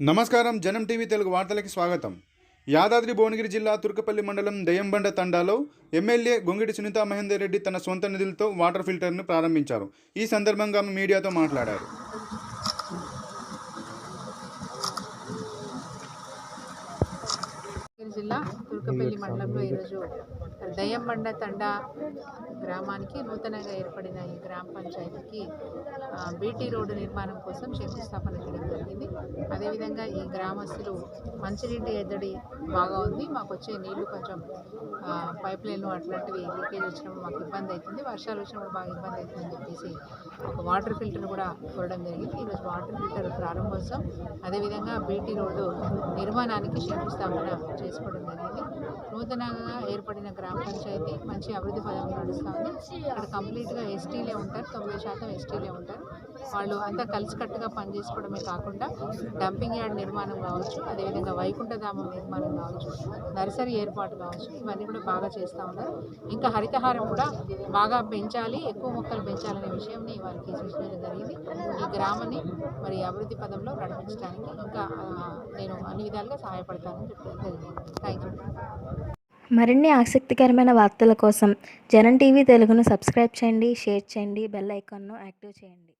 నమస్కారం. జనం టీవీ తెలుగు వార్తలకి స్వాగతం. యాదాద్రి భువనగిరి జిల్లా తుర్కపల్లి మండలం దయ్యంబండ తండాలో ఎమ్మెల్యే గొంగిడి సునీతా మహేందర్ రెడ్డి తన సొంత నిధులతో వాటర్ ఫిల్టర్ను ప్రారంభించారు. ఈ సందర్భంగా ఆమె మీడియాతో మాట్లాడారు. జిల్లా తుర్కపల్లి మండలంలో ఈరోజు దయ్యంబండ తండా గ్రామానికి నూతనంగా ఏర్పడిన ఈ గ్రామ పంచాయతీకి బీటీ రోడ్డు నిర్మాణం కోసం శంకుస్థాపన చేయడం జరిగింది. అదేవిధంగా ఈ గ్రామస్తులు మంచినీటి ఎద్దడి బాగా ఉంది. మాకు వచ్చే నీళ్ళు కొంచెం పైప్ లైన్లు అట్లాంటివి లీకేజ్ వచ్చినప్పుడు మాకు ఇబ్బంది అవుతుంది. వర్షాలు వచ్చినప్పుడు బాగా ఇబ్బంది అవుతుందని చెప్పేసి ఒక వాటర్ ఫిల్టర్ కూడా కోరడం జరిగింది. ఈరోజు వాటర్ ఫిల్టర్ ప్రారంభోత్సవం. అదేవిధంగా బీటీ రోడ్డు నిర్మాణానికి శంకుస్థాపన చేసుకోవడం నూతనంగా ఏర్పడిన గ్రామ పంచాయతీ మంచి అభివృద్ధి పదంలో నడుస్తుంది ఇక్కడ కంప్లీట్గా ఎస్టీలే ఉంటారు తొంభై శాతం ఎస్టీలే ఉంటారు. వాళ్ళు అంతా కలిసికట్టుగా పనిచేసుకోవడమే కాకుండా డంపింగ్ యార్డ్ నిర్మాణం కావచ్చు అదేవిధంగా వైకుంఠధామం నిర్మాణం కావచ్చు నర్సరీ ఏర్పాటు కావచ్చు ఇవన్నీ కూడా బాగా చేస్తూ ఉన్నారు. ఇంకా హరితహారం కూడా బాగా పెంచాలి ఎక్కువ మొక్కలు పెంచాలనే విషయంని వారికి సూచించడం జరిగింది. ఈ గ్రామాన్ని మరి అభివృద్ధి పదంలో నడిపించడానికి ఇంకా నేను అన్ని విధాలుగా సహాయపడతానని చెప్పడం థ్యాంక్ యూ మరిన్ని ఆసక్తికరమైన వార్తల కోసం జనం టీవీ తెలుగును సబ్స్క్రైబ్ చేయండి షేర్ చేయండి బెల్ ఐకాన్ను యాక్టివ్ చేయండి.